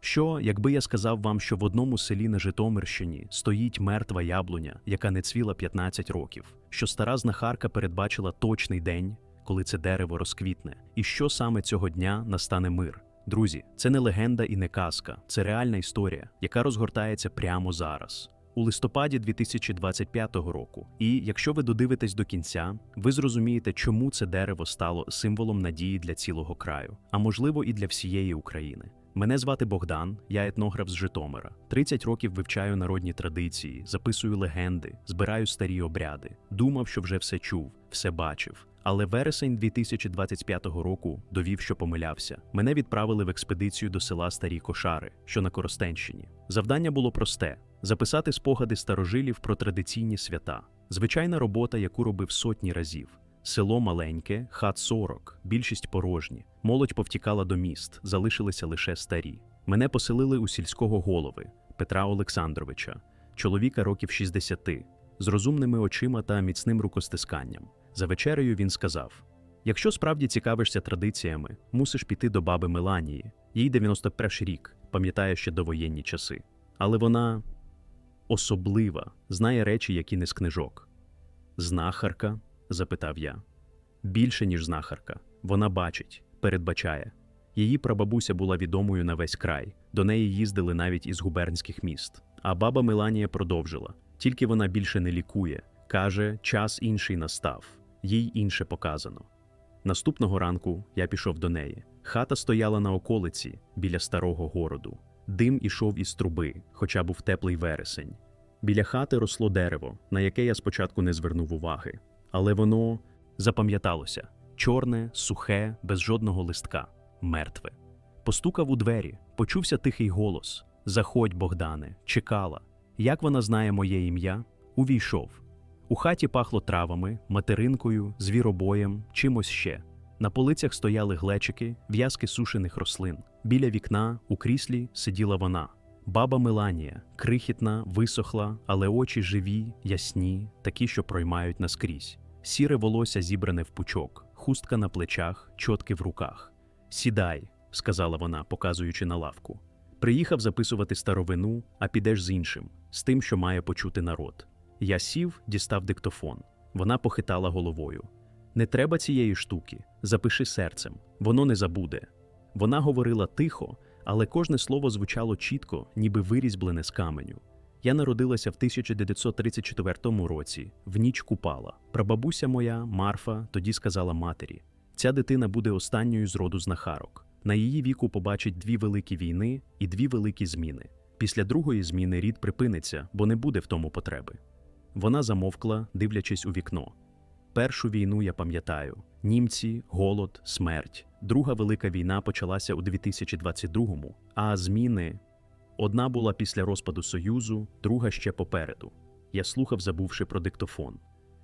Що, якби я сказав вам, що в одному селі на Житомирщині стоїть мертва яблуня, яка не цвіла 15 років, що стара знахарка передбачила точний день, коли це дерево розквітне, і що саме цього дня настане мир? Друзі, це не легенда і не казка, це реальна історія, яка розгортається прямо зараз. У листопаді 2025 року. І якщо ви додивитесь до кінця, ви зрозумієте, чому це дерево стало символом надії для цілого краю, а можливо і для всієї України. Мене звати Богдан, я етнограф з Житомира. 30 років вивчаю народні традиції, записую легенди, збираю старі обряди. Думав, що вже все чув, все бачив. Але вересень 2025 року довів, що помилявся. Мене відправили в експедицію до села Старі Кошари, що на Коростенщині. Завдання було просте: записати спогади старожилів про традиційні свята. Звичайна робота, яку робив сотні разів. Село маленьке, хат 40, більшість порожні. Молодь повтікала до міст, залишилися лише старі. Мене поселили у сільського голови Петра Олександровича, чоловіка років 60, з розумними очима та міцним рукостисканням. За вечерею він сказав: Якщо справді цікавишся традиціями, мусиш піти до баби Меланії. Їй 91 рік, пам'ятає ще довоєнні часи. Але вона особлива, знає речі, які не з книжок. Знахарка? Запитав я. Більше, ніж знахарка. Вона бачить, передбачає. Її прабабуся була відомою на весь край, до неї їздили навіть із губернських міст. А баба Меланія продовжила: тільки вона більше не лікує, каже, час інший настав, їй інше показано. Наступного ранку я пішов до неї. Хата стояла на околиці біля старого городу. Дим ішов із труби, хоча був теплий вересень. Біля хати росло дерево, на яке я спочатку не звернув уваги. Але воно запам'яталося чорне, сухе, без жодного листка, мертве. Постукав у двері, почувся тихий голос: Заходь, Богдане, чекала. Як вона знає моє ім'я? Увійшов. У хаті пахло травами, материнкою, звіробоєм, чимось ще. На полицях стояли глечики, в'язки сушених рослин. Біля вікна, у кріслі, сиділа вона. Баба Меланія, крихітна, висохла, але очі живі, ясні, такі, що проймають наскрізь. Сіре волосся зібране в пучок, хустка на плечах, чотки в руках. Сідай, сказала вона, показуючи на лавку. Приїхав записувати старовину, а підеш з іншим, з тим, що має почути народ. Я сів, дістав диктофон. Вона похитала головою. Не треба цієї штуки, запиши серцем, воно не забуде. Вона говорила тихо, але кожне слово звучало чітко, ніби вирізблене з каменю. Я народилася в 1934 році, в ніч купала. Прабабуся моя, Марфа, тоді сказала матері: ця дитина буде останньою з роду знахарок. На її віку побачить дві великі війни і дві великі зміни. Після другої зміни рід припиниться, бо не буде в тому потреби. Вона замовкла, дивлячись у вікно. Першу війну я пам'ятаю: німці, голод, смерть. Друга велика війна почалася у 2022-му, а зміни одна була після розпаду Союзу, друга ще попереду. Я слухав, забувши про диктофон.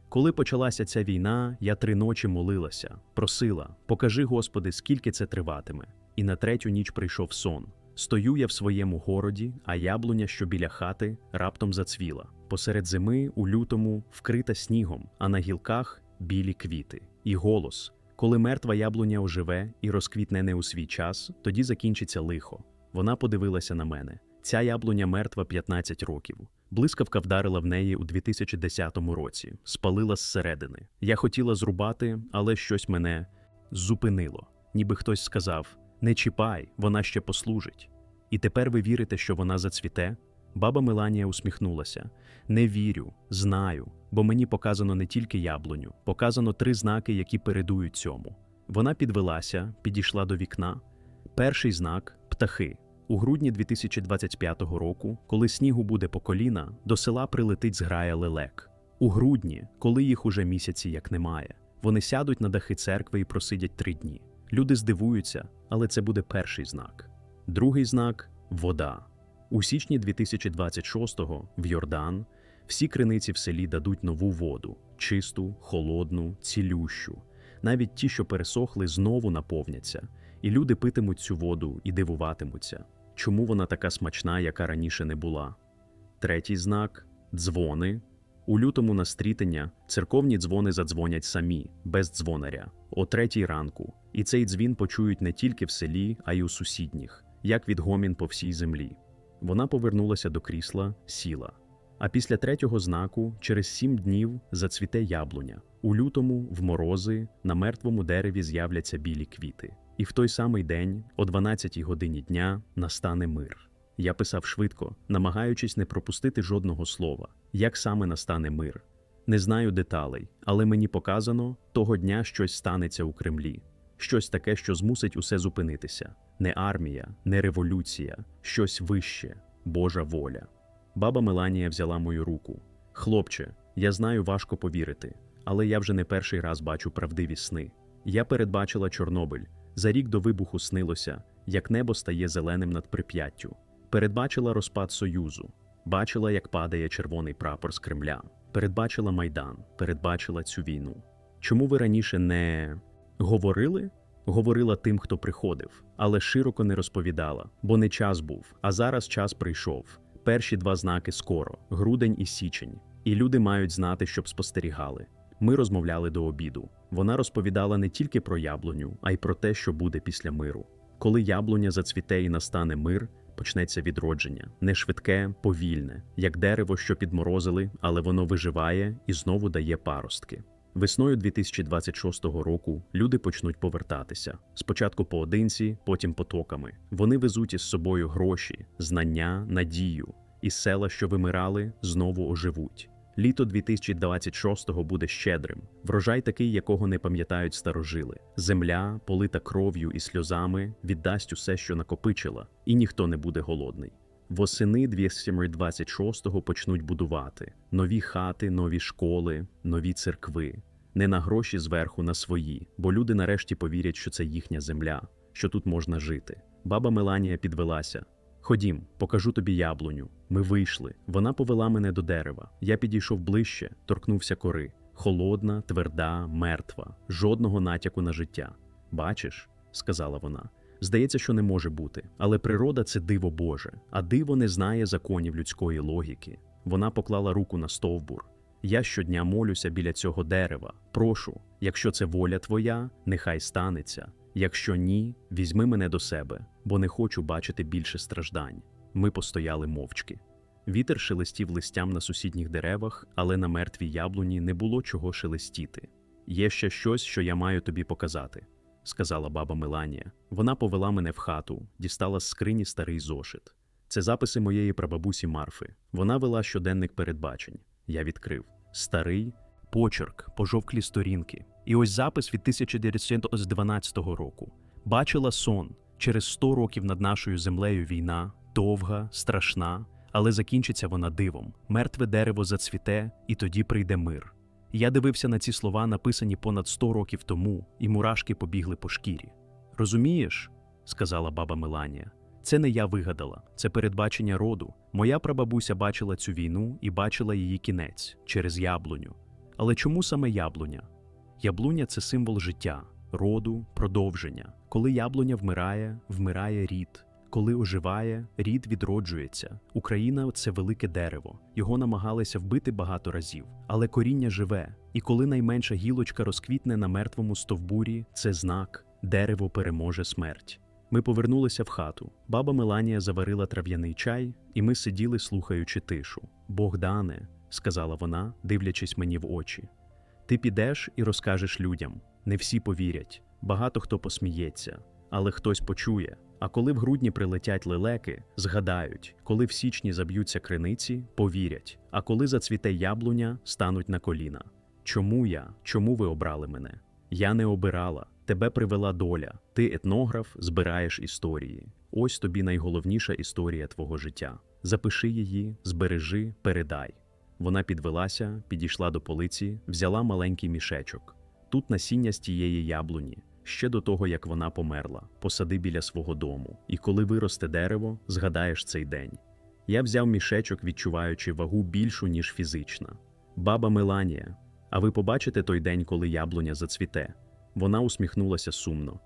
Коли почалася ця війна, я три ночі молилася, просила: покажи, Господи, скільки це триватиме. І на третю ніч прийшов сон. Стою я в своєму городі, а яблуня, що біля хати, раптом зацвіла. Посеред зими, у лютому, вкрита снігом, а на гілках білі квіти. І голос: коли мертва яблуня оживе і розквітне не у свій час, тоді закінчиться лихо. Вона подивилася на мене. Ця яблуня мертва 15 років. Блискавка вдарила в неї у 2010 році, спалила зсередини. Я хотіла зрубати, але щось мене зупинило. Ніби хтось сказав: Не чіпай, вона ще послужить. І тепер ви вірите, що вона зацвіте? Баба Меланія усміхнулася. Не вірю, знаю, бо мені показано не тільки яблуню, показано три знаки, які передують цьому. Вона підвелася, підійшла до вікна. Перший знак птахи. У грудні 2025 року, коли снігу буде по коліна, до села прилетить зграя лелек. У грудні, коли їх уже місяці як немає, вони сядуть на дахи церкви і просидять три дні. Люди здивуються, але це буде перший знак. Другий знак вода. У січні 2026-го в Йордан всі криниці в селі дадуть нову воду чисту, холодну, цілющу. Навіть ті, що пересохли, знову наповняться, і люди питимуть цю воду і дивуватимуться, чому вона така смачна, яка раніше не була. Третій знак дзвони. У лютому на стрітення церковні дзвони задзвонять самі, без дзвонаря, о третій ранку, і цей дзвін почують не тільки в селі, а й у сусідніх. як відгомін по всій землі. Вона повернулася до крісла, сіла. А після третього знаку, через сім днів, зацвіте яблуня. У лютому, в морози, на мертвому дереві з'являться білі квіти. І в той самий день, о 12 годині дня, настане мир. Я писав швидко, намагаючись не пропустити жодного слова, як саме настане мир. Не знаю деталей, але мені показано, того дня щось станеться у Кремлі. Щось таке, що змусить усе зупинитися. Не армія, не революція, щось вище, Божа воля. Баба Меланія взяла мою руку. Хлопче, я знаю, важко повірити, але я вже не перший раз бачу правдиві сни. Я передбачила Чорнобиль. За рік до вибуху снилося, як небо стає зеленим над прип'яттю. Передбачила розпад Союзу, бачила, як падає червоний прапор з Кремля. Передбачила Майдан, передбачила цю війну. Чому ви раніше не говорили? Говорила тим, хто приходив, але широко не розповідала, бо не час був, а зараз час прийшов. Перші два знаки скоро грудень і січень. І люди мають знати, щоб спостерігали. Ми розмовляли до обіду. Вона розповідала не тільки про яблуню, а й про те, що буде після миру. Коли яблуня зацвіте і настане мир, почнеться відродження, не швидке, повільне, як дерево, що підморозили, але воно виживає і знову дає паростки. Весною 2026 року люди почнуть повертатися спочатку поодинці, потім потоками. Вони везуть із собою гроші, знання, надію, і села, що вимирали, знову оживуть. Літо 2026-го буде щедрим, врожай такий, якого не пам'ятають старожили. Земля, полита кров'ю і сльозами, віддасть усе, що накопичила, і ніхто не буде голодний. Восени 226-го почнуть будувати нові хати, нові школи, нові церкви. Не на гроші зверху, на свої, бо люди нарешті повірять, що це їхня земля, що тут можна жити. Баба Меланія підвелася. Ходім, покажу тобі яблуню. Ми вийшли. Вона повела мене до дерева. Я підійшов ближче, торкнувся кори. Холодна, тверда, мертва, жодного натяку на життя. Бачиш, сказала вона. Здається, що не може бути, але природа це диво Боже, а диво не знає законів людської логіки. Вона поклала руку на стовбур. Я щодня молюся біля цього дерева. Прошу, якщо це воля твоя, нехай станеться. Якщо ні, візьми мене до себе, бо не хочу бачити більше страждань. Ми постояли мовчки. Вітер шелестів листям на сусідніх деревах, але на мертвій яблуні не було чого шелестіти. Є ще щось, що я маю тобі показати, сказала баба Меланія. Вона повела мене в хату, дістала з скрині старий зошит. Це записи моєї прабабусі Марфи. Вона вела щоденник передбачень. Я відкрив старий почерк, пожовклі сторінки. І ось запис від 1912 року. Бачила сон. Через 100 років над нашою землею війна, довга, страшна, але закінчиться вона дивом. Мертве дерево зацвіте, і тоді прийде мир. Я дивився на ці слова, написані понад 100 років тому, і мурашки побігли по шкірі. Розумієш, сказала баба Меланія, це не я вигадала, це передбачення роду. Моя прабабуся бачила цю війну і бачила її кінець через яблуню. Але чому саме яблуня? Яблуня це символ життя, роду, продовження. Коли яблуня вмирає, вмирає рід. Коли оживає, рід відроджується. Україна це велике дерево. Його намагалися вбити багато разів, але коріння живе. І коли найменша гілочка розквітне на мертвому стовбурі, це знак дерево переможе смерть. Ми повернулися в хату. Баба Меланія заварила трав'яний чай, і ми сиділи, слухаючи тишу. Богдане, сказала вона, дивлячись мені в очі. Ти підеш і розкажеш людям. Не всі повірять, багато хто посміється, але хтось почує. А коли в грудні прилетять лелеки, згадають, коли в січні заб'ються криниці, повірять, а коли зацвіте яблуня, стануть на коліна. Чому я? Чому ви обрали мене? Я не обирала. Тебе привела доля. Ти етнограф, збираєш історії. Ось тобі найголовніша історія твого життя. Запиши її, збережи, передай. Вона підвелася, підійшла до полиці, взяла маленький мішечок. Тут насіння з тієї яблуні, ще до того, як вона померла, посади біля свого дому. І коли виросте дерево, згадаєш цей день. Я взяв мішечок, відчуваючи вагу більшу, ніж фізична. Баба Меланія, а ви побачите той день, коли яблуня зацвіте? Вона усміхнулася сумно.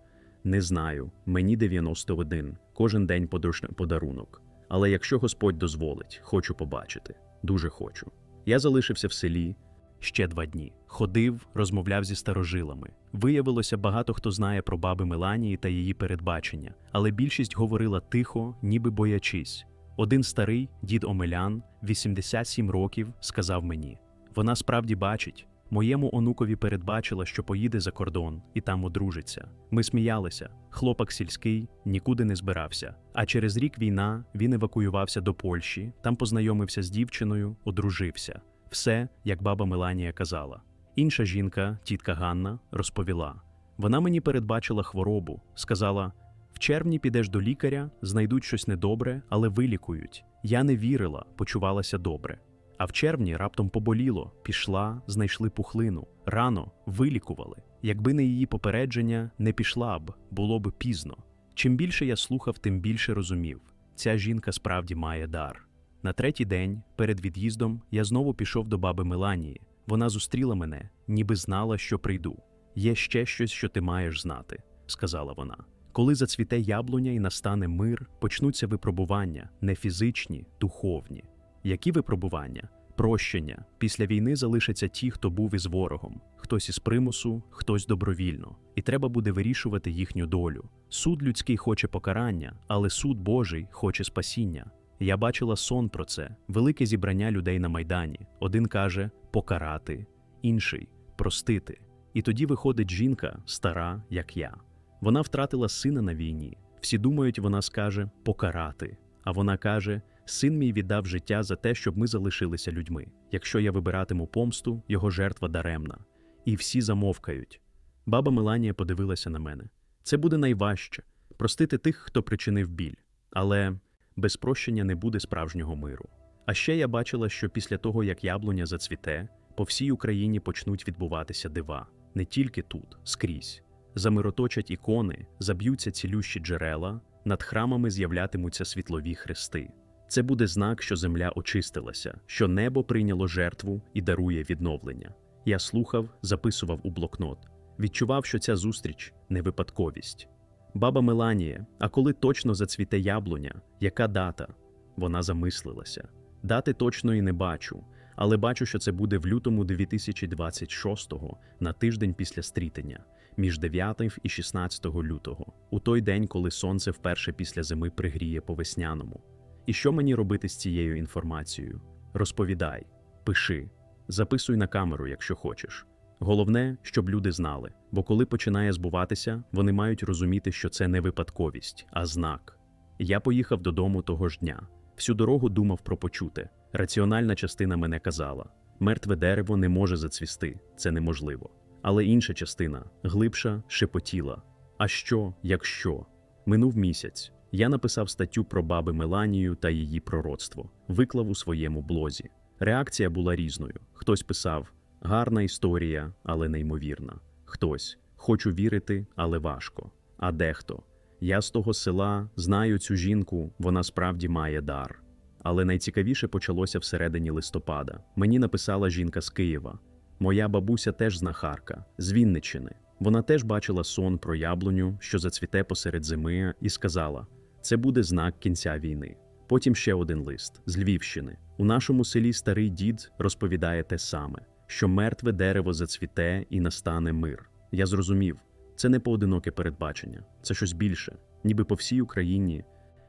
Не знаю, мені 91, кожен день подарунок. Але якщо Господь дозволить, хочу побачити. Дуже хочу. Я залишився в селі, ще два дні. Ходив, розмовляв зі старожилами. Виявилося, багато хто знає про баби Меланії та її передбачення, але більшість говорила тихо, ніби боячись. Один старий дід Омелян, 87 років, сказав мені: вона справді бачить. Моєму онукові передбачила, що поїде за кордон і там одружиться. Ми сміялися. Хлопак сільський нікуди не збирався. А через рік війна він евакуювався до Польщі, там познайомився з дівчиною, одружився. Все, як баба Меланія казала. Інша жінка, тітка Ганна, розповіла: вона мені передбачила хворобу, сказала: в червні підеш до лікаря, знайдуть щось недобре, але вилікують. Я не вірила, почувалася добре. А в червні раптом поболіло, пішла, знайшли пухлину. Рано вилікували. Якби не її попередження, не пішла б, було б пізно. Чим більше я слухав, тим більше розумів. Ця жінка справді має дар. На третій день, перед від'їздом, я знову пішов до баби Меланії. Вона зустріла мене, ніби знала, що прийду. Є ще щось, що ти маєш знати, сказала вона. Коли зацвіте яблуня і настане мир, почнуться випробування, не фізичні, духовні. Які випробування? Прощення. Після війни залишаться ті, хто був із ворогом, хтось із примусу, хтось добровільно, і треба буде вирішувати їхню долю. Суд людський хоче покарання, але суд Божий хоче спасіння. Я бачила сон про це, велике зібрання людей на майдані. Один каже покарати, інший простити. І тоді виходить жінка, стара, як я. Вона втратила сина на війні. Всі думають, вона скаже покарати. А вона каже: Син мій віддав життя за те, щоб ми залишилися людьми. Якщо я вибиратиму помсту, його жертва даремна. І всі замовкають. Баба Меланія подивилася на мене. Це буде найважче простити тих, хто причинив біль. Але без прощення не буде справжнього миру. А ще я бачила, що після того, як яблуня зацвіте, по всій Україні почнуть відбуватися дива, не тільки тут, скрізь. Замироточать ікони, заб'ються цілющі джерела, над храмами з'являтимуться світлові хрести. Це буде знак, що земля очистилася, що небо прийняло жертву і дарує відновлення. Я слухав, записував у блокнот, відчував, що ця зустріч не випадковість. Баба Меланія, а коли точно зацвіте яблуня, яка дата? Вона замислилася. Дати точно і не бачу, але бачу, що це буде в лютому 2026-го, на тиждень після стрітення, між 9 і 16 лютого, у той день, коли сонце вперше після зими пригріє по весняному. І що мені робити з цією інформацією? Розповідай, пиши, записуй на камеру, якщо хочеш. Головне, щоб люди знали, бо коли починає збуватися, вони мають розуміти, що це не випадковість, а знак. Я поїхав додому того ж дня. Всю дорогу думав про почуте. Раціональна частина мене казала: мертве дерево не може зацвісти, це неможливо. Але інша частина, глибша, шепотіла. А що, якщо? Минув місяць. Я написав статтю про баби Меланію та її пророцтво, виклав у своєму блозі. Реакція була різною. Хтось писав: гарна історія, але неймовірна. Хтось хочу вірити, але важко. А дехто я з того села знаю цю жінку, вона справді має дар. Але найцікавіше почалося всередині листопада. Мені написала жінка з Києва. Моя бабуся теж знахарка, з Вінниччини. Вона теж бачила сон про яблуню, що зацвіте посеред зими, і сказала: це буде знак кінця війни. Потім ще один лист з Львівщини. У нашому селі старий дід розповідає те саме, що мертве дерево зацвіте і настане мир. Я зрозумів, це не поодиноке передбачення, це щось більше, ніби по всій Україні.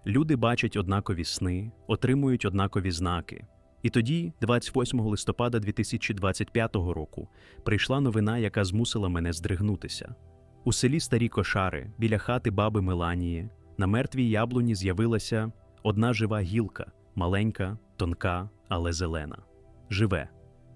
Люди бачать однакові сни, отримують однакові знаки. І тоді, 28 листопада 2025 року, прийшла новина, яка змусила мене здригнутися. У селі Старі Кошари, біля хати баби Меланії, на мертвій яблуні з'явилася одна жива гілка, маленька, тонка, але зелена. Живе.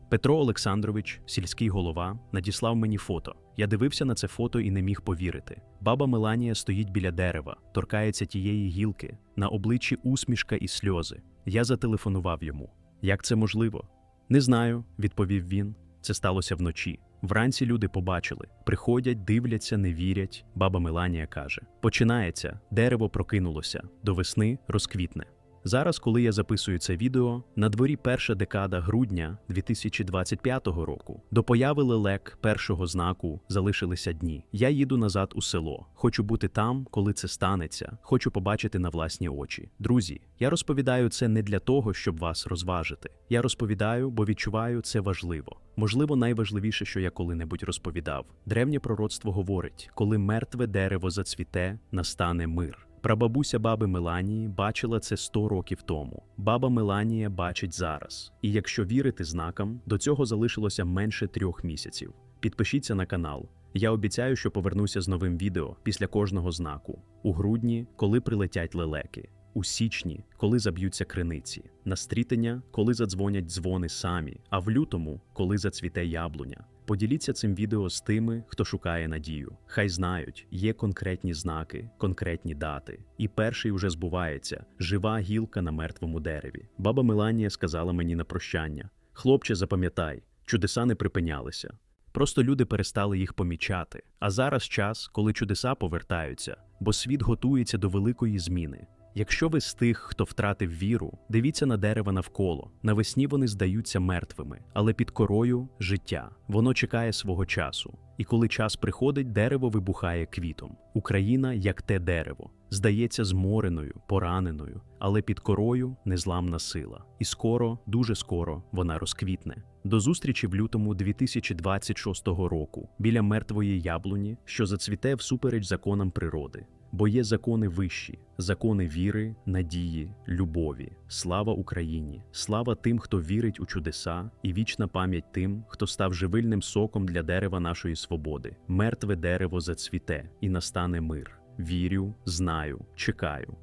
Петро Олександрович, сільський голова, надіслав мені фото. Я дивився на це фото і не міг повірити. Баба Меланія стоїть біля дерева, торкається тієї гілки, на обличчі усмішка і сльози. Я зателефонував йому. Як це можливо? Не знаю, відповів він. Це сталося вночі. Вранці люди побачили, приходять, дивляться, не вірять. Баба Меланія каже: починається, дерево прокинулося, до весни розквітне. Зараз, коли я записую це відео, на дворі перша декада грудня 2025 року. До появи лелек першого знаку залишилися дні. Я їду назад у село. Хочу бути там, коли це станеться. Хочу побачити на власні очі. Друзі, я розповідаю це не для того, щоб вас розважити. Я розповідаю, бо відчуваю це важливо. Можливо, найважливіше, що я коли-небудь розповідав. Древнє пророцтво говорить: коли мертве дерево зацвіте, настане мир. Прабабуся баби Меланії бачила це 100 років тому. Баба Меланія бачить зараз. І якщо вірити знакам, до цього залишилося менше трьох місяців. Підпишіться на канал. Я обіцяю, що повернуся з новим відео після кожного знаку. У грудні, коли прилетять лелеки. У січні, коли заб'ються криниці, на стрітення, коли задзвонять дзвони самі, а в лютому, коли зацвіте яблуня. Поділіться цим відео з тими, хто шукає надію. Хай знають, є конкретні знаки, конкретні дати. І перший уже збувається жива гілка на мертвому дереві. Баба Меланія сказала мені на прощання: Хлопче, запам'ятай, чудеса не припинялися. Просто люди перестали їх помічати. А зараз час, коли чудеса повертаються, бо світ готується до великої зміни. Якщо ви з тих, хто втратив віру, дивіться на дерева навколо. Навесні вони здаються мертвими, але під корою життя. Воно чекає свого часу. І коли час приходить, дерево вибухає квітом. Україна, як те дерево, здається змореною, пораненою, але під корою незламна сила. І скоро, дуже скоро, вона розквітне. До зустрічі в лютому 2026 року біля мертвої яблуні, що зацвіте всупереч законам природи. Бо є закони вищі, закони віри, надії, любові. Слава Україні! Слава тим, хто вірить у чудеса, і вічна пам'ять тим, хто став живильним соком для дерева нашої свободи. Мертве дерево зацвіте, і настане мир. Вірю, знаю, чекаю.